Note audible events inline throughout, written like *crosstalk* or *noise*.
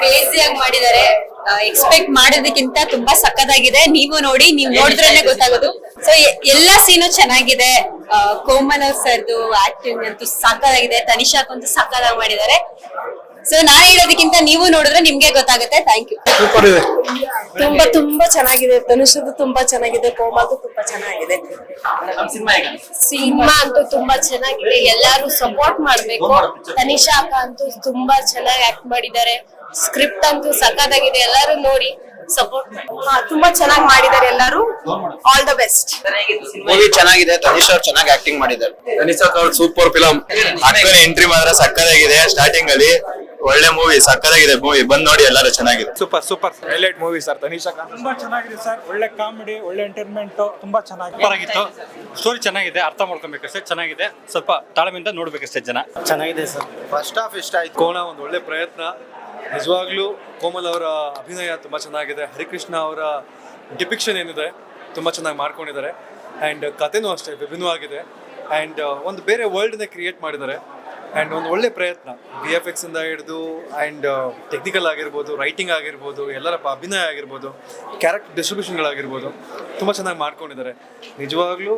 Crazy ಆಗಿ ಮಾಡಿದ್ದಾರೆ. Expect ಮಾಡೋದಕ್ಕಿಂತ ತುಂಬಾ ಸಕ್ಕತ್ತಾಗಿದೆ ನೀವು ನೋಡಿ, ನೀವು ನೋಡಿದ್ರೇನೆ ಗೊತ್ತಾಗೋದು. ಸೊ ಎಲ್ಲಾ ಸೀನು ಚೆನ್ನಾಗಿದೆ. ಕೋಮಲ್ ಸರ್ದು ಆಕ್ಟಿಂಗ್ ಅಂತೂ ಸಕ್ಕತ್ತಾಗಿದೆ ತನಿಷಾಕ್ ಅಂತೂ ಸಕ್ಕತ್ತಾಗಿ ಮಾಡಿದ್ದಾರೆ. ಸೊ ನಾನ್ ಹೇಳೋದಕ್ಕಿಂತ ನೀವು ನೋಡಿದ್ರೆ ನಿಮ್ಗೆ ಗೊತ್ತಾಗುತ್ತೆ. ಥ್ಯಾಂಕ್ ಯು ಸೂಪರ್ ಇದೆ. ತುಂಬಾ ತುಂಬಾ ಚೆನ್ನಾಗಿದೆ. ಧನುಷದ್ದು ತುಂಬಾ ಚೆನ್ನಾಗಿದೆ. ಕೋಮಲ್ದು ತುಂಬಾ ಚೆನ್ನಾಗಿದೆ. ಸಿನಿಮಾ ಅಂತೂ ತುಂಬಾ ಚೆನ್ನಾಗಿದೆ. ಎಲ್ಲಾರು ಸಪೋರ್ಟ್ ಮಾಡ್ಬೇಕು. ತನಿಷಾ ಅಕ್ಕ ಅಂತೂ ತುಂಬಾ ಚೆನ್ನಾಗಿ ಆಕ್ಟ್ ಮಾಡಿದ್ದಾರೆ. ಸ್ಕ್ರಿಪ್ಟ್ ಅಂತೂ ಸಖತ್ತಾಗಿದೆ. ಎಲ್ಲಾರು ನೋಡಿ ಸಪೋರ್ಟ್ ತುಂಬಾ ಚೆನ್ನಾಗಿ ಮಾಡಿದ್ದಾರೆ ಎಲ್ಲರೂ. ಆಲ್ ದ ಬೆಸ್ಟ್ ಮೂವಿ ಚೆನ್ನಾಗಿದೆ. ತನಿಷ್ ಅವ್ರು ಚೆನ್ನಾಗಿ ಆಕ್ಟಿಂಗ್ ಮಾಡಿದ್ದಾರೆ. ತನಿಷ್ ಅವ್ರು ಸೂಪರ್ ಫಿಲಂ ಎಂಟ್ರಿ ಮಾತ್ರ ಸಕ್ಕದಾಗಿದೆ ಸ್ಟಾರ್ಟಿಂಗ್ ಅಲ್ಲಿ ಒಳ್ಳೆ ಮೂವಿ ಸಕ್ಕದಾಗಿದೆ ಮೂವಿ ಬಂದ್ ನೋಡಿ ಎಲ್ಲರೂ ಚೆನ್ನಾಗಿದೆ. Super super highlight movie sir Tanisha ತುಂಬಾ ಚೆನ್ನಾಗಿದೆ ಸರ್ ಒಳ್ಳೆ ಕಾಮಿಡಿ ಒಳ್ಳೆ ಎಂಟರ್ಟೈನ್ಮೆಂಟ್ ತುಂಬಾ ಚೆನ್ನಾಗಿ ಆಗಿತ್ತು ಸ್ಟೋರಿ ಚೆನ್ನಾಗಿದೆ ಅರ್ಥ ಮಾಡ್ಕೊಬೇಕಷ್ಟೇ ಚೆನ್ನಾಗಿದೆ. ಸ್ವಲ್ಪ ತಾಳ್ಮೆಯಿಂದ ನೋಡ್ಬೇಕಷ್ಟೇ ಜನ. ಚೆನ್ನಾಗಿದೆ ಸರ್ ಫಸ್ಟ್ ಆಫ್ ಇಷ್ಟ ಆಯ್ತು. ಕೋಣ ಒಂದು ಒಳ್ಳೆ ಪ್ರಯತ್ನ. ನಿಜವಾಗ್ಲೂ ಕೋಮಲ್ ಅವರ ಅಭಿನಯ ತುಂಬಾ ಚೆನ್ನಾಗಿದೆ. ಹರಿಕೃಷ್ಣ ಅವರ ಡಿಪಿಕ್ಷನ್ ಏನಿದೆ ತುಂಬಾ ಚೆನ್ನಾಗಿ ಮಾಡ್ಕೊಂಡಿದ್ದಾರೆ. ಅಂಡ್ ಕಥೆನೂ ಅಷ್ಟೇ ವಿಭಿನ್ನವಾಗಿದೆ. ಅಂಡ್ ಒಂದು ಬೇರೆ ವರ್ಲ್ಡ್ನೇ ಕ್ರಿಯೇಟ್ ಮಾಡಿದ್ದಾರೆ. ಆ್ಯಂಡ್ ಒಂದು ಒಳ್ಳೆ ಪ್ರಯತ್ನ. ಬಿ ಎಫ್ ಎಕ್ಸಿಂದ ಹಿಡಿದು ಆ್ಯಂಡ್ ಟೆಕ್ನಿಕಲ್ ಆಗಿರ್ಬೋದು ರೈಟಿಂಗ್ ಆಗಿರ್ಬೋದು, ಎಲ್ಲರ ಅಭಿನಯ ಆಗಿರ್ಬೋದು ಕ್ಯಾರೆಕ್ಟರ್ ಡಿಸ್ಟ್ರಿಬ್ಯೂಷನ್ಗಳಾಗಿರ್ಬೋದು ತುಂಬ ಚೆನ್ನಾಗಿ ಮಾಡ್ಕೊಂಡಿದ್ದಾರೆ. ನಿಜವಾಗ್ಲೂ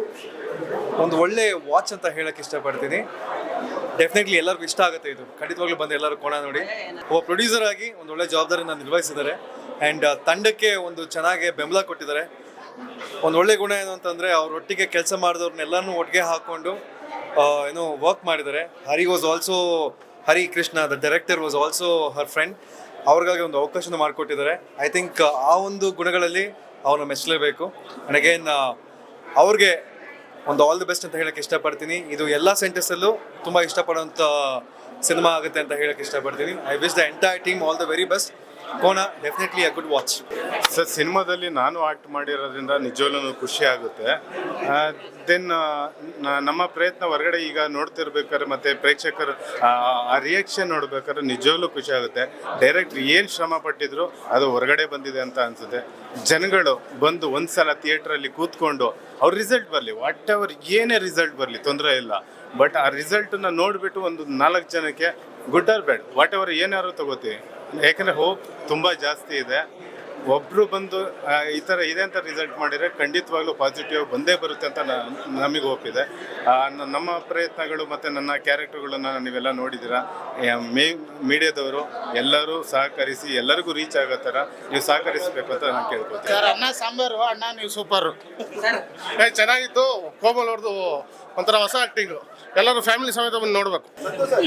ಒಂದು ಒಳ್ಳೆ ವಾಚ್ ಅಂತ ಹೇಳಕ್ಕೆ ಇಷ್ಟಪಡ್ತೀನಿ. ಡೆಫಿನೆಟ್ಲಿ ಎಲ್ಲರಿಗೂ ಇಷ್ಟ ಆಗುತ್ತೆ ಇದು. ಖಂಡಿತವಾಗ್ಲೂ ಬಂದು ಎಲ್ಲರೂ ಕೋಣ ನೋಡಿ. ಒಬ್ಬ ಪ್ರೊಡ್ಯೂಸರ್ ಆಗಿ ಒಂದು ಒಳ್ಳೆ ಜವಾಬ್ದಾರಿನ ನಿರ್ವಹಿಸಿದ್ದಾರೆ ಆ್ಯಂಡ್ ತಂಡಕ್ಕೆ ಒಂದು ಚೆನ್ನಾಗಿ ಬೆಂಬಲ ಕೊಟ್ಟಿದ್ದಾರೆ. ಒಂದು ಒಳ್ಳೆ ಗುಣ ಏನು ಅಂತಂದರೆ ಅವ್ರ ಒಟ್ಟಿಗೆ ಕೆಲಸ ಮಾಡಿದವ್ರನ್ನೆಲ್ಲನೂ ಒಟ್ಟಿಗೆ ಹಾಕ್ಕೊಂಡು ಏನೋ ವರ್ಕ್ ಮಾಡಿದ್ದಾರೆ. Hari was also Hari Krishna the director was also her friend ಅವ್ರಿಗಾಗಿ ಒಂದು ಅವಕಾಶನ ಮಾಡಿಕೊಟ್ಟಿದ್ದಾರೆ. ಐ ಥಿಂಕ್ ಆ ಒಂದು ಗುಣಗಳಲ್ಲಿ ಅವ್ರನ್ನ ಮೆಚ್ಚಲೇಬೇಕು. ಆ್ಯಂಡ್ ಅಗೇನ್ ಅವ್ರಿಗೆ ಒಂದು ಆಲ್ ದಿ ಬೆಸ್ಟ್ ಅಂತ ಹೇಳಕ್ಕೆ ಇಷ್ಟಪಡ್ತೀನಿ. ಇದು ಎಲ್ಲ ಸೆಂಟರ್ಸಲ್ಲೂ ತುಂಬ ಇಷ್ಟಪಡುವಂಥ ಸಿನಿಮಾ ಆಗುತ್ತೆ ಅಂತ ಹೇಳಕ್ಕೆ ಇಷ್ಟಪಡ್ತೀನಿ. I wish the entire team all the very best Kona definitely a good watch sir ಸಿನಿಮಾದಲ್ಲಿ ನಾನು ಆಕ್ಟ್ ಮಾಡಿರೋದ್ರಿಂದ ನಿಜವಲ್ಲೂ ಖುಷಿ ಆಗುತ್ತೆ. ದೆನ್ ನಮ್ಮ ಪ್ರಯತ್ನ ಹೊರಗಡೆ ಈಗ ನೋಡ್ತಿರ್ಬೇಕಾದ್ರೆ ಮತ್ತೆ ಪ್ರೇಕ್ಷಕರು ಆ, ರಿಯಾಕ್ಷನ್ ನೋಡ್ಬೇಕಾದ್ರೆ ನಿಜವಾಗ್ಲೂ ಖುಷಿ ಆಗುತ್ತೆ. ಡೈರೆಕ್ಟ್ ಏನು ಶ್ರಮ ಪಟ್ಟಿದ್ರು ಅದು ಹೊರಗಡೆ ಬಂದಿದೆ ಅಂತ ಅನ್ಸುತ್ತೆ. ಜನಗಳು ಬಂದು ಒಂದ್ಸಲ ಥಿಯೇಟ್ರಲ್ಲಿ ಕೂತ್ಕೊಂಡು ಅವ್ರ ರಿಸಲ್ಟ್ ಬರಲಿ ವಾಟ್ ಎವರ್ ಏನೇ ರಿಸಲ್ಟ್ ಬರಲಿ ತೊಂದರೆ ಇಲ್ಲ. ಬಟ್ ಆ ರಿಸಲ್ಟನ್ನ ನೋಡಿಬಿಟ್ಟು ಒಂದು ನಾಲ್ಕು ಜನಕ್ಕೆ good or bad whatever ಏನಾದ್ರು ತಗೋತೀವಿ. ಯಾಕಂದರೆ ಹೋಪ್ ತುಂಬ ಜಾಸ್ತಿ ಇದೆ. ಒಬ್ಬರು ಬಂದು ಆ, ಈ ಥರ ಇದೆ ಅಂತ ರಿಸಲ್ಟ್ ಮಾಡಿದರೆ ಖಂಡಿತವಾಗ್ಲೂ ಪಾಸಿಟಿವ್ ಬಂದೇ ಬರುತ್ತೆ ಅಂತ ನಮಗೆ ಒಪ್ಪಿದೆ ನಮ್ಮ ಪ್ರಯತ್ನಗಳು ಮತ್ತು ನನ್ನ ಕ್ಯಾರೆಕ್ಟರ್ಗಳನ್ನು ನೀವೆಲ್ಲ ನೋಡಿದ್ದೀರಾ. ಮೇ ಮೀಡಿಯಾದವರು ಎಲ್ಲರೂ ಸಹಕರಿಸಿ ಎಲ್ಲರಿಗೂ ರೀಚ್ ಆಗೋ ಥರ ನೀವು ಸಹಕರಿಸಬೇಕು ಅಂತ ನಾನು ಕೇಳ್ಕೊತೀನಿ ಸರ್ ಅನ್ನ ಸಾಂಬಾರು ಅಣ್ಣ ನೀವು ಸೂಪರ್ ಏ ಚೆನ್ನಾಗಿತ್ತು. ಕೋಮಲ್ ಅವ್ರದ್ದು ಒಂಥರ ಹೊಸ ಆಕ್ಟಿಂಗ್ ಎಲ್ಲರೂ ಫ್ಯಾಮಿಲಿ ಸಮೇತ ಬಂದು ನೋಡ್ಬೇಕು.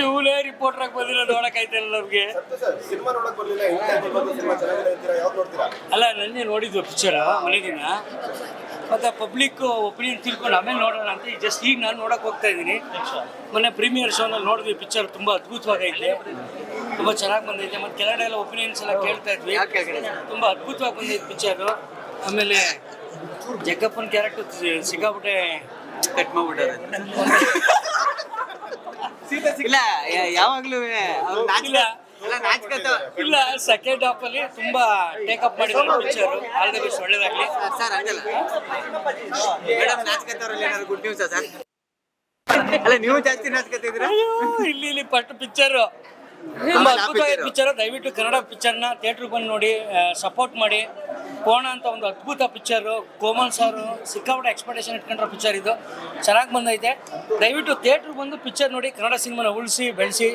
ಇವಳೇ ರಿಪೋರ್ಟರ್ ಆಗಿ ಬಂದಿಲ್ಲ ನೋಡಕ್ ಆಯ್ತಿಲ್ಲ ನಮ್ಗೆ ಅಲ್ಲ ನನ್ನೆ ನೋಡಿದ್ವಿ ಪಿಕ್ಚರ್ ಮನೆ ದಿನ ಮತ್ತೆ ಪಬ್ಲಿಕ್ ಒಪಿನಿಯನ್ ತಿಳ್ಕೊಂಡು ಆಮೇಲೆ ನೋಡೋಣ ಅಂತ. ಜಸ್ಟ್ ಈಗ ನಾನು ನೋಡಕ್ ಹೋಗ್ತಾ ಇದ್ದೀನಿ. ಮೊನ್ನೆ ಪ್ರೀಮಿಯರ್ ಶೋನಲ್ಲಿ ನೋಡಿದ್ವಿ ಪಿಕ್ಚರ್ ತುಂಬಾ ಅದ್ಭುತವಾಗೈತೆ ತುಂಬಾ ಚೆನ್ನಾಗಿ ಬಂದೈತೆ. ಮತ್ತೆ ಕೆಳಗಡೆ ಎಲ್ಲ ಒಪಿನಿಯನ್ಸ್ ಎಲ್ಲ ಕೇಳ್ತಾ ಇದ್ವಿ. ತುಂಬಾ ಅದ್ಭುತವಾಗಿ ಬಂದೈತೆ ಪಿಕ್ಚರ್ ಆಮೇಲೆ ಜಗ್ಗಪ್ಪನ ಕ್ಯಾರೆಕ್ಟರ್ ಸಿಕ್ಕಾಬಿಟ್ಟೆ ಕಟ್ ಮಾಡ್ಬಿಟ್ಟಾರೆ. ಇಲ್ಲ ಯಾವಾಗ್ಲೂ ಇಲ್ಲ ಇಲ್ಲ ಸೆಕೆಂಡ್ ಹಾಫ್ ಅಲ್ಲಿ ತುಂಬಾ ಟೇಕ್ ಅಪ್ ಮಾಡಿದ್ರು ಪಿಕ್ಚರ್ ಆಲ್ ದ ಬೆಸ್ಟ್ ಒಳ್ಳೇದಾಗ್ಲಿ. ಸರ್ ಹಂಗಲ್ಲ. ಮೇಡಮ್ ನಾಚ್ಕತ್ತವ್ರಲ್ಲಿ ಏನಾದ್ರು ಗುಡ್ ನ್ಯೂಸ್ ಸರ್? ಅಲ್ಲ ನೀವು ಜಾಸ್ತಿ ನಾಚ್ಕತ್ತಿದ್ರ ಇಲ್ಲಿ ಇಲ್ಲಿ ಫಸ್ಟ್ ಪಿಕ್ಚರ್ ತುಂಬಾ ಅದ್ಭುತವಾದ ಪಿಕ್ಚರ್ ದಯವಿಟ್ಟು ಕನ್ನಡ ಪಿಕ್ಚರ್ನ ಥಿಯೇಟರ್ ಬಂದು ನೋಡಿ ಸಪೋರ್ಟ್ ಮಾಡಿ. ಕೋಣ ಅಂತ ಒಂದು ಅದ್ಭುತ ಪಿಕ್ಚರ್ ಕೋಮಲ್ ಸರ್ ಸಿಕ್ಕಾಪಟ್ಟೆ ಎಕ್ಸ್ಪೆಕ್ಟೇಷನ್ ಇಟ್ಕೊಂಡ್ರ ಪಿಕ್ಚರ್ ಇದು. ಚೆನ್ನಾಗಿ ಬಂದೈತೆ. ದಯವಿಟ್ಟು ಥಿಯೇಟರ್ ಬಂದು ಪಿಕ್ಚರ್ ನೋಡಿ ಕನ್ನಡ ಸಿನಿಮಾನ ಉಳಿಸಿ ಬೆಳೆಸಿ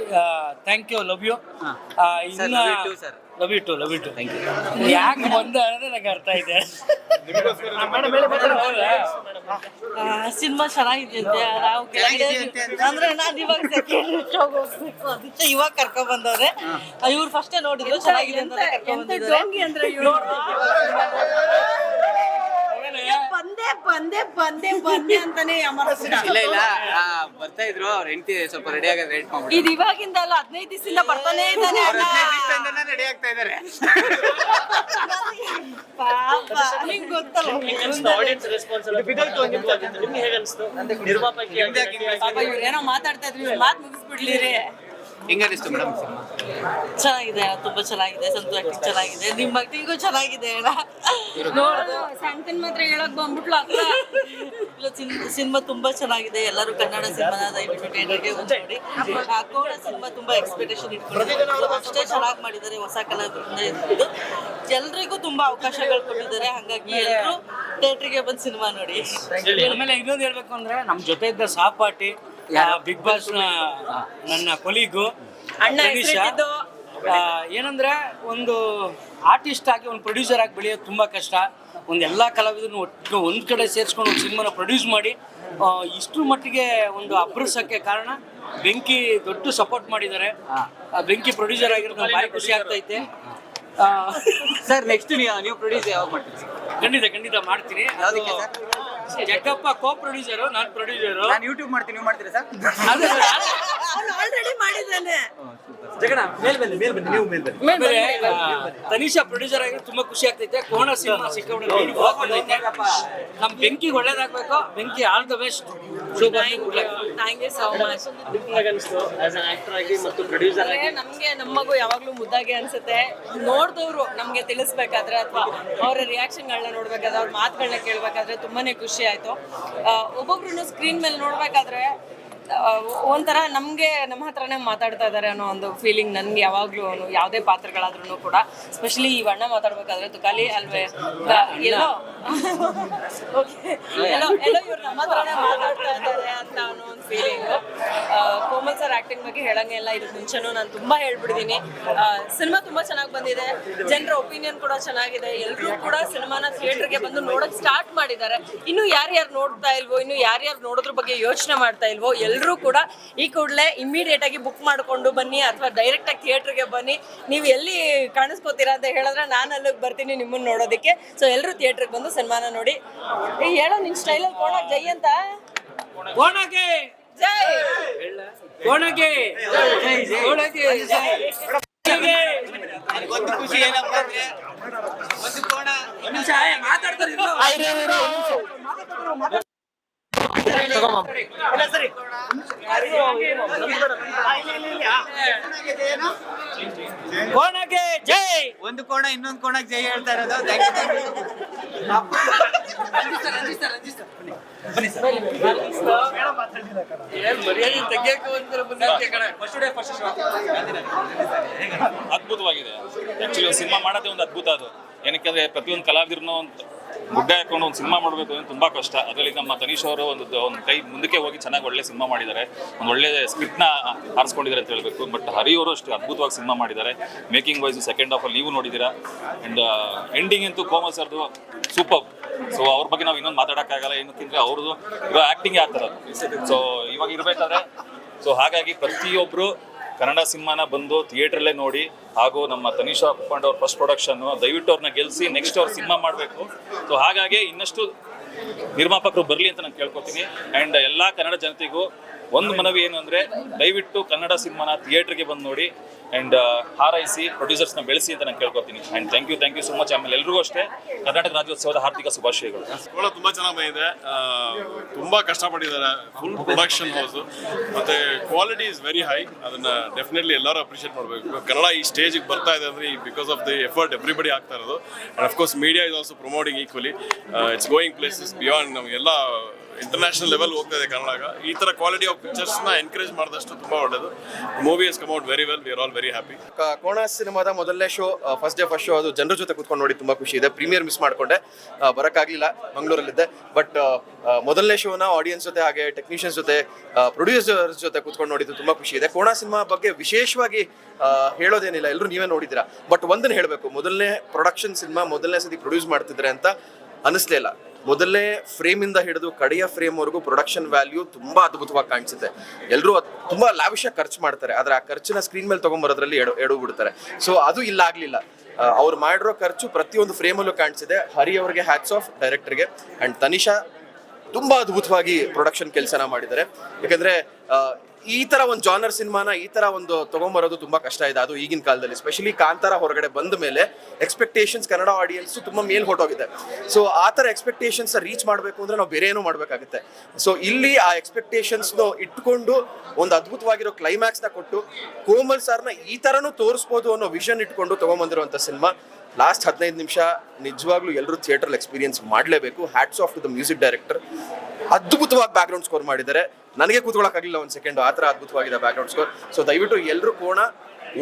ಥ್ಯಾಂಕ್ ಯು ಲವ್ ಯು ಇನ್ನ ಲವ್ ಇಟ್ಟು ಲವ್ ಇಟ್ಟು ಥ್ಯಾಂಕ್ ಯು ಯಾಕೆ ಬಂದ ಅನ್ನೋದೇ ನಂಗೆ ಅರ್ಥ ಇದೆ ಆ ಸಿನಿಮಾ ಚೆನ್ನಾಗಿದೆ ಅಂತೆ. ನಾವು. ಅಂದ್ರೆ ನಾನು ಇವಾಗ ಸೆಕೆಂಡ್ ಶೋಗೆ ಹೋಗ್ಬೇಕು ಅದಕ್ಕೆ ಇವಾಗ ಕರ್ಕೊಂಡ್ ಬಂದವ್ರೆ. ಇವ್ರು ಫಸ್ಟೇ ನೋಡಿದ್ರು ಚೆನ್ನಾಗಿದೆ ಅಂತ ಕರ್ಕೊಂಡ್ ಬಂದಿದ್ದಾರೆ. ಬಂದೆ ಬಂದೆ ಬಂದೆ ಬಂದೆ ಅಂತಾನೆ ಇಲ್ಲ ಇಲ್ಲ ಆ, ಬರ್ತಾ ಇದ್ರು ಅವ್ರ ಹೆಂಡತಿ ಸ್ವಲ್ಪ ರೆಡಿ ಆಗೋದು ವೇಟ್ ಮಾಡ್ಬಿಟ್ಟು ಇದು ಇವಾಗಿಂದ ಅಲ್ಲ ಹದಿನೈದು ದಿವಸದಿಂದ ಬರ್ತಾನೆ ಇದ್ದಾನೆ ಅವ್ರ ಹದಿನೈದು ದಿವಸದಿಂದನೇ ರೆಡಿ ಆಗ್ತಾ ಇದಾರೆ. ಪಾಪ. ನಿಂಗ್ ಗೊತ್ತಲ್ಲ. ಪಾಪ ಏನೋ ಮಾತಾಡ್ತಾ ಇದ್ರು ಇವ್ರ ಮಾತು ಮುಗಿಸ್ಬಿಡ್ಲಿ ರೀ. ಹೆಂಗನಿಸ್ತು ಮೇಡಮ್ ಚೆನ್ನಾಗಿದೆ ತುಂಬಾ ಚೆನ್ನಾಗಿದೆ ಸಂತು ಆಕ್ಟಿಂಗ್ ಚೆನ್ನಾಗಿದೆ. ನಿಮ್ಮ ಆಕ್ಟಿಂಗು ಚೆನ್ನಾಗಿದೆ ಅಣ್ಣ. ನೋಡ್ದು ಸಂತನ್ ಮಾತ್ರ ಹೇಳಕ್ ಬಂದ್ಬಿಟ್ಲು ಇಲ್ಲ ಸಿನಿಮಾ ತುಂಬಾ ಚೆನ್ನಾಗಿದೆ. ಎಲ್ಲರೂ ಕನ್ನಡ ಸಿನಿಮಾ ದಯವಿಟ್ಟು ಥಿಯೇಟರ್ಗೆ ನೋಡಿ. ಕೋಣ ಸಿನಿಮಾ ತುಂಬಾ ಎಕ್ಸ್ಪೆಕ್ಟೇಷನ್ ಇಟ್ಕೊಂಡಿದ್ದಾರೆ. ಅಷ್ಟೇ ಚೆನ್ನಾಗಿ ಮಾಡಿದ್ದಾರೆ ಹೊಸ ಕಲಾವಿದರಿಂದ ಇದ್ದು ಎಲ್ರಿಗೂ ತುಂಬಾ ಅವಕಾಶಗಳು ಕೊಟ್ಟಿದ್ದಾರೆ. ಹಾಗಾಗಿ ಎಲ್ಲರೂ ಥಿಯೇಟರ್ಗೆ ಬಂದು ಸಿನಿಮಾ ನೋಡಿ. ಆಮೇಲೆ ಇನ್ನೊಂದು ಹೇಳ್ಬೇಕು ಅಂದ್ರೆ ನಮ್ ಜೊತೆ ಇದ್ದ ಸಹಪಾಠಿ ಬಿಗ್ ಬಾಸ್ ನನ್ನ ಕೊಲೀಗು ಅಣ್ಣ. ಏನಂದ್ರೆ ಒಂದು ಆರ್ಟಿಸ್ಟ್ ಆಗಿ ಒಂದು ಪ್ರೊಡ್ಯೂಸರ್ ಆಗಿ ಬೆಳೆಯೋದು ತುಂಬಾ ಕಷ್ಟ. ಒಂದು ಎಲ್ಲಾ ಕಲಾವಿದರನ್ನು ಒಟ್ಟು ಒಂದು ಕಡೆ ಸೇರಿಸ್ಕೊಂಡು ಒಂದು ಸಿನಿಮಾನ ಪ್ರೊಡ್ಯೂಸ್ ಮಾಡಿ ಇಷ್ಟು ಮಟ್ಟಿಗೆ ಒಂದು ಅಭ್ರಸಕ್ಕೆ ಕಾರಣ ಬೆಂಕಿ ದೊಡ್ಡ ಸಪೋರ್ಟ್ ಮಾಡಿದ್ದಾರೆ. ಆ ಬೆಂಕಿ ಪ್ರೊಡ್ಯೂಸರ್ ಆಗಿರೋದು ಭಾರಿ ಖುಷಿ ಆಗ್ತೈತೆ ಸರ್ ನೆಕ್ಸ್ಟ್ ನೀವು ಪ್ರೊಡ್ಯೂಸ್ ಯಾವಾಗ ಮಾಡ್ತೀರಿ? ಖಂಡಿತ ಖಂಡಿತ ಮಾಡ್ತೀನಿ. ಜಗ್ಗಪ್ಪ ಕೋ ಪ್ರೊಡ್ಯೂಸರು ನಾನ್ ಪ್ರೊಡ್ಯೂಸರ್ ನಾನು ಯೂಟ್ಯೂಬ್ ಮಾಡ್ತೀನಿ ನೀವು ಮಾಡ್ತೀರಾ ಸರ್? ಆಲ್ರೆಡಿ ಮಾಡಿದ್ದಾನೆ. ಆಮೇಲೆ, ಆ, ತನಿಷಾ ಪ್ರೊಡ್ಯೂಸರ್ ಆಗಿ ತುಂಬಾ ಖುಷಿ ಆಗ್ತೈತೆ. ಕೋಣ ಸಿನಿಮಾ ಸಿಕ್ಕ ನಮ್ Benki ಒಳ್ಳೇದಾಗ್ಬೇಕು. Benki all the best. Thank you so much ನಮ್ಗೆ ನಮ್ಮ ಮಗು ಯಾವಾಗ್ಲೂ ಮುದ್ದಾಗೆ ಅನ್ಸುತ್ತೆ. ನೋಡಿದವರು ನಮ್ಗೆ ತಿಳಿಸ್ಬೇಕಾದ್ರೆ ಅಥವಾ ಅವರ ರಿಯಾಕ್ಷನ್ಗಳನ್ನ ನೋಡ್ಬೇಕಾದ್ರೆ ಅವ್ರ ಮಾತುಗಳನ್ನ ಕೇಳ್ಬೇಕಾದ್ರೆ ತುಂಬಾನೇ ಖುಷಿ ಆಯ್ತು. ಒಬ್ಬೊಬ್ರು ಸ್ಕ್ರೀನ್ ಮೇಲೆ ನೋಡ್ಬೇಕಾದ್ರೆ ಒಂಥರ ನಮಗೆ ನಮ್ಮ ಹತ್ರನೇ ಮಾತಾಡ್ತಾ ಇದ್ದಾರೆ ಅನ್ನೋ ಒಂದು ಫೀಲಿಂಗ್ ನನ್ಗೆ ಯಾವಾಗ್ಲೂ ಯಾವುದೇ ಪಾತ್ರಗಳಾದ್ರೂ ಕೂಡ. ಸ್ಪೆಷಲಿ ಈ ವಣ್ಣ ಮಾತಾಡ್ಬೇಕಾದ್ರೆ ತುಕಾಲಿ ಅಲ್ವೇ. ಎಲ್ಲೋ? *laughs* ಎಲ್ಲೋ ಇವ್ರು ನಮ್ಮ ಹತ್ರನೇ ಮಾತಾಡ್ತಾ ಇದ್ದಾರೆ. ಕೋಮಲ್ ಸರ್ ಆಕ್ಟಿಂಗ್ ಬಗ್ಗೆ ಹೇಳಂಗೆ ಇಲ್ಲ ಇದಕ್ಕೆ ಮುಂಚೆನೂ ನಾನು ತುಂಬಾ ಹೇಳ್ಬಿಡ್ತೀನಿ ಸಿನಿಮಾ ತುಂಬಾ ಚೆನ್ನಾಗಿ ಬಂದಿದೆ. ಜನರ ಒಪಿನಿಯನ್ ಕೂಡ ಚೆನ್ನಾಗಿದೆ. ಎಲ್ಲರೂ ಕೂಡ ಸಿನಿಮಾನ ಥಿಯೇಟರ್ಗೆ ಬಂದು ನೋಡಕ್ ಸ್ಟಾರ್ಟ್ ಮಾಡಿದ್ದಾರೆ. ಇನ್ನು ಯಾರ್ಯಾರು ನೋಡ್ತಾ ಇಲ್ವೋ, ಇನ್ನು ಯಾರ್ಯಾರು ನೋಡೋದ್ರ ಬಗ್ಗೆ ಯೋಚನೆ ಮಾಡ್ತಾ ಇಲ್ವೋ ಎಲ್ಲರೂ ಕೂಡ ಈ ಕೂಡಲೇ ಇಮಿಡಿಯೇಟ್ ಆಗಿ ಬುಕ್ ಮಾಡ್ಕೊಂಡು ಬನ್ನಿ, ಅಥವಾ ಡೈರೆಕ್ಟ್ ಆಗಿ ಥಿಯೇಟರ್ಗೆ ಬನ್ನಿ. ನೀವು ಎಲ್ಲಿ ಕಾಣಿಸ್ಕೋತೀರಾ ಅಂತ ಹೇಳಿದ್ರೆ ನಾನು ಅಲ್ಲಿಗೆ ಬರ್ತೀನಿ ನಿಮ್ಮನ್ನ ನೋಡೋದಕ್ಕೆ. ಸೊ ಎಲ್ಲರೂ ಥಿಯೇಟರ್ಗೆ ಬಂದು ಸಿನಿಮಾನ ನೋಡಿ. ಹೇಳೋ, ನಿನ್ ಸ್ಟೈಲಲ್ಲಿ ಕೋಣ ಜೈ ಅಂತ? ಕೋಣಗೆ ಕೋಣಗೆ ಕೋಣಗೆ. ಒಂದು ಖುಷಿ ಏನಪ್ಪ ಅಂದ್ರೆ ಒಂದು ಕೋಣ ಇನ್ನೊಂದು ಮಾತಾಡ್ತಾರೆ ಕೋಣಗೆ ಜೈ! ಒಂದು ಕೋಣ ಇನ್ನೊಂದು ಕೋಣಕ್ಕೆ ಜೈ ಹೇಳ್ತಾ ಇರೋದು. ಅದ್ಭುತವಾಗಿದೆ. ಆಕ್ಚುಲಿ ಸಿನಿಮಾ ಮಾಡೋದೇ ಒಂದು ಅದ್ಭುತ ಅದು. ಏನಕ್ಕೆ ಅಂದ್ರೆ ಪ್ರತಿಯೊಂದು ಕಲಾವಿದರನ್ನು ಗುಡ್ಡ ಹಾಕೊಂಡು ಒಂದು ಸಿನಿಮಾ ಮಾಡಬೇಕು ಅಂದ್ರೆ ತುಂಬಾ ಕಷ್ಟ. ಅದರಲ್ಲಿ ನಮ್ಮ ತನೀಶ್ ಅವರು ಒಂದು ಒಂದು ಕೈ ಮುಂದಕ್ಕೆ ಹೋಗಿ ಚೆನ್ನಾಗಿ ಒಳ್ಳೆ ಸಿನಿಮಾ ಮಾಡಿದ್ದಾರೆ. ಒಂದು ಒಳ್ಳೆ ಸ್ಕ್ರಿಪ್ಟ್ನ ಆರಿಸ್ಕೊಂಡಿದ್ದಾರೆ ಅಂತ ಹೇಳಬೇಕು. ಬಟ್ ಹರಿ ಅವರು ಅಷ್ಟು ಅದ್ಭುತವಾಗಿ ಸಿನಿಮಾ ಮಾಡಿದ್ದಾರೆ. ಮೇಕಿಂಗ್ ವೈಸ್ ಸೆಕೆಂಡ್ ಹಾಫ್ ಅಲ್ಲಿ ನೀವು ನೋಡಿದ್ದೀರಾ? ಅಂಡ್ ಎಂಡಿಂಗ್ ಅಂತೂ ಕೋಮಲ್ ಸರ್ದು ಸೂಪರ್. ಸೊ ಅವ್ರ ಬಗ್ಗೆ ನಾವು ಇನ್ನೊಂದು ಮಾತಾಡೋಕ್ಕಾಗಲ್ಲ. ಏನಕ್ಕಿಂದ್ರೆ ಅವ್ರದ್ದು ಇರೋ ಆ್ಯಕ್ಟಿಂಗ್ ಆ ಸೊ ಇವಾಗ ಇರಬೇಕಾದ್ರೆ ಸೊ ಹಾಗಾಗಿ ಪ್ರತಿಯೊಬ್ಬರು ಕನ್ನಡ ಸಿನಿಮಾನ ಬಂದು ಥಿಯೇಟ್ರಲ್ಲೇ ನೋಡಿ, ಹಾಗೂ ನಮ್ಮ ತನಿಷಾ ಕುಪ್ಪಂಡ್ ಅವ್ರ ಫಸ್ಟ್ ಪ್ರೊಡಕ್ಷನ್ ದಯವಿಟ್ಟು ಅವ್ರನ್ನ ಗೆಲ್ಲಿಸಿ ನೆಕ್ಸ್ಟ್ ಅವ್ರು ಸಿನಿಮಾ ಮಾಡಬೇಕು. ಸೊ ಹಾಗಾಗಿ ಇನ್ನಷ್ಟು ನಿರ್ಮಾಪಕರು ಬರಲಿ ಅಂತ ನಾನು ಕೇಳ್ಕೊತೀನಿ. ಆ್ಯಂಡ್ ಎಲ್ಲ ಕನ್ನಡ ಜನತೆಗೂ ಒಂದು ಮನವಿ ಏನು ಅಂದರೆ ದಯವಿಟ್ಟು ಕನ್ನಡ ಸಿನಿಮಾನ ಥಿಯೇಟ್ರಿಗೆ ಬಂದು ನೋಡಿ ಆ್ಯಂಡ್ ಹಾರೈಸಿ ಪ್ರೊಡ್ಯೂಸರ್ಸ್ನ ಬೆಳೆಸಿ ಅಂತ ನಾನು ಕೇಳ್ಕೊತೀನಿ. And thank you thank you so much ಆಮೇಲೆ ಎಲ್ರಿಗೂ ಅಷ್ಟೇ ಕರ್ನಾಟಕ ರಾಜ್ಯೋತ್ಸವದ ಹಾರ್ದಿಕ ಶುಭಾಶಯಗಳು. ಕೂಡ ತುಂಬ ಚೆನ್ನಾಗಿ ಬಂದಿದೆ. ತುಂಬ ಕಷ್ಟಪಟ್ಟಿದ್ದಾರೆ. ಫುಲ್ ಪ್ರೊಡಕ್ಷನ್ ಹೌಸ್ ಮತ್ತೆ ಕ್ವಾಲಿಟಿ ಇಸ್ ವೆರಿ ಹೈ ಅದನ್ನ ಡೆಫಿನೆಟ್ಲಿ ಎಲ್ಲರೂ ಅಪ್ರಿಷಿಯೇಟ್ ಮಾಡಬೇಕು. ಕನ್ನಡ ಈ ಸ್ಟೇಜಿಗೆ ಬರ್ತಾ ಇದೆ ಅಂದ್ರೆ because of the effort everybody ಆಗ್ತಾ ಇರೋದು. And of course media is also promoting equally it's going places beyond ನಮಗೆಲ್ಲ ಇಂಟರ್ನ್ಯಾಷನಲ್ ಲೆವೆಲ್ ಹೋಗ್ತಾ ಇದೆ ಕನ್ನಡ ಈ ತರ ಕ್ವಾಲಿಟಿ ಆಫ್ ಪಿಕ್ಚರ್ಸ್ನ ಎನ್ಕರೇಜ್ ಮಾಡಿದಷ್ಟು ತುಂಬಾ ಒಳ್ಳೇದು. Movie has come out very well we are all very happy Kona ಸಿನಿಮಾದ ಮೊದಲನೇ show first day first show ಅದು ಜನರ ಜೊತೆ ಕೂತ್ಕೊಂಡು ನೋಡಿ ತುಂಬಾ ಖುಷಿ ಇದೆ. ಪ್ರೀಮಿಯರ್ ಮಿಸ್ ಮಾಡ್ಕೊಂಡೆ. ಬರಕ್ಕಾಗ್ಲಿಲ್ಲ. ಮಂಗಳೂರಲ್ಲಿದ್ದೆ. ಬಟ್ ಮೊದಲನೇ ಶೋನ ಆಡಿಯನ್ಸ್ ಜೊತೆ, ಹಾಗೆ ಟೆಕ್ನಿಷಿಯನ್ಸ್ ಜೊತೆ ಪ್ರೊಡ್ಯೂಸರ್ಸ್ ಜೊತೆ ಕೂತ್ಕೊಂಡು ನೋಡಿದ್ದು ತುಂಬಾ ಖುಷಿ ಇದೆ. ಕೋಣ ಸಿನಿಮಾ ಬಗ್ಗೆ ವಿಶೇಷವಾಗಿ ಹೇಳೋದೇನಿಲ್ಲ. ಎಲ್ಲರೂ ನೀವೇ ನೋಡಿದ್ದೀರಾ. ಬಟ್ ಒಂದನ್ನ ಹೇಳಬೇಕು. ಮೊದಲನೇ ಪ್ರೊಡಕ್ಷನ್ ಸಿನಿಮಾ ಮೊದಲನೇ ಸತಿ ಪ್ರೊಡ್ಯೂಸ್ ಮಾಡ್ತಿದ್ರೆ ಅಂತ ಅನಿಸ್ಲೇ ಇಲ್ಲ. ಮೊದಲನೇ ಫ್ರೇಮ್ ಇಂದ ಹಿಡಿದು ಕಡೆಯ ಫ್ರೇಮ್ ವರೆಗೂ ಪ್ರೊಡಕ್ಷನ್ ವ್ಯಾಲ್ಯೂ ತುಂಬಾ ಅದ್ಭುತವಾಗಿ ಕಾಣಿಸುತ್ತೆ. ಎಲ್ಲರೂ ತುಂಬಾ ಲಾವಿಷ ಖರ್ಚು ಮಾಡ್ತಾರೆ. ಆದರೆ ಆ ಖರ್ಚಿನ ಸ್ಕ್ರೀನ್ ಮೇಲೆ ತಗೊಂಬರೋದ್ರಲ್ಲಿ ಎಡು ಎಡು ಬಿಡ್ತಾರೆ ಸೊ ಅದು ಇಲ್ಲ ಆಗ್ಲಿಲ್ಲ. ಅವ್ರು ಮಾಡಿರೋ ಖರ್ಚು ಪ್ರತಿಯೊಂದು ಫ್ರೇಮಲ್ಲೂ ಕಾಣಿಸಿದೆ ಹರಿ ಅವರಿಗೆ ಹ್ಯಾಟ್ಸ್ ಆಫ್ ಡೈರೆಕ್ಟರ್ಗೆ ಅಂಡ್ ತನಿಷಾ ತುಂಬಾ ಅದ್ಭುತವಾಗಿ ಪ್ರೊಡಕ್ಷನ್ ಕೆಲಸನ ಮಾಡಿದ್ದಾರೆ. ಯಾಕಂದ್ರೆ ಈ ತರ ಒಂದು ಜಾನರ್ ಸಿನಿಮಾನ ಈ ತರ ಒಂದು ತಗೊಂಬರೋದು ತುಂಬಾ ಕಷ್ಟ ಇದೆ. ಅದು ಈಗಿನ ಕಾಲದಲ್ಲಿ ಸ್ಪೆಷಲಿ ಕಾಂತಾರ ಹೊರಗಡೆ ಬಂದ ಮೇಲೆ ಎಕ್ಸ್ಪೆಕ್ಟೇಷನ್ಸ್ ಕನ್ನಡ ಆಡಿಯನ್ಸ್ ತುಂಬಾ ಮೇಲ್ ಹೊಟ್ಟೋಗಿದೆ ಸೊ ಆ ತರ ಎಕ್ಸ್ಪೆಕ್ಟೇಷನ್ಸ್ ರೀಚ್ ಮಾಡಬೇಕು ಅಂದ್ರೆ ನಾವು ಬೇರೆ ಏನು ಮಾಡ್ಬೇಕಾಗುತ್ತೆ. ಸೊ ಇಲ್ಲಿ ಆ ಎಕ್ಸ್ಪೆಕ್ಟೇಷನ್ಸ್ ಇಟ್ಕೊಂಡು ಒಂದು ಅದ್ಭುತವಾಗಿರೋ ಕ್ಲೈಮ್ಯಾಕ್ಸ್ನ ಕೊಟ್ಟು ಕೋಮಲ್ ಸರ್ನ ಈ ತರನು ತೋರಿಸ್ಬೋದು ಅನ್ನೋ ವಿಷನ್ ಇಟ್ಕೊಂಡು ತಗೊಂಬಂದಿರುವಂತ ಸಿನಿಮಾ ಲಾಸ್ಟ್ ಹದಿನೈದು ನಿಮಿಷ ನಿಜವಾಗ್ಲೂ ಎಲ್ಲರೂ ಥಿಯೇಟರ್ ಎಕ್ಸ್ಪೀರಿಯನ್ಸ್ ಮಾಡಲೇಬೇಕು. Hats off to the music director ಅದ್ಭುತವಾಗಿ ಬ್ಯಾಕ್ ಗ್ರೌಂಡ್ ಸ್ಕೋರ್ ಮಾಡಿದ್ದಾರೆ. ನನಗೆ ಕೂತ್ಕೊಳ್ಳೋಕ್ಕಾಗಲಿಲ್ಲ ಒಂದು ಸೆಕೆಂಡ್ ಆ ಥರ ಅದ್ಭುತವಾಗಿದೆ ಬ್ಯಾಕ್ ಗ್ರೌಂಡ್ ಸ್ಕೋರ್ ಸೊ ದಯವಿಟ್ಟು ಎಲ್ಲರೂ ಕೋಣ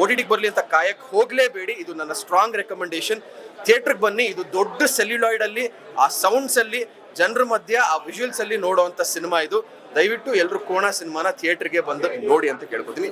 ಓಟಿಟಿಗೆ ಬರಲಿ ಅಂತ ಕಾಯಕ್ ಹೋಗಲೇಬೇಡಿ. ಇದು ನನ್ನ ಸ್ಟ್ರಾಂಗ್ ರೆಕಮೆಂಡೇಶನ್ ಥಿಯೇಟ್ರಿಗೆ ಬನ್ನಿ. ಇದು ದೊಡ್ಡ ಸೆಲ್ಯುಲಾಯ್ಡ್ ಅಲ್ಲಿ, ಆ ಸೌಂಡ್ಸ್ ಅಲ್ಲಿ, ಜನರ ಮಧ್ಯ, ಆ ವಿಜುವಲ್ಸ್ ಅಲ್ಲಿ ನೋಡುವಂತ ಸಿನಿಮಾ ಇದು. ದಯವಿಟ್ಟು ಎಲ್ಲರೂ ಕೋಣ ಸಿನಿಮಾನ ಥಿಯೇಟರ್ಗೆ ಬಂದು ನೋಡಿ ಅಂತ ಕೇಳ್ಕೊತೀನಿ.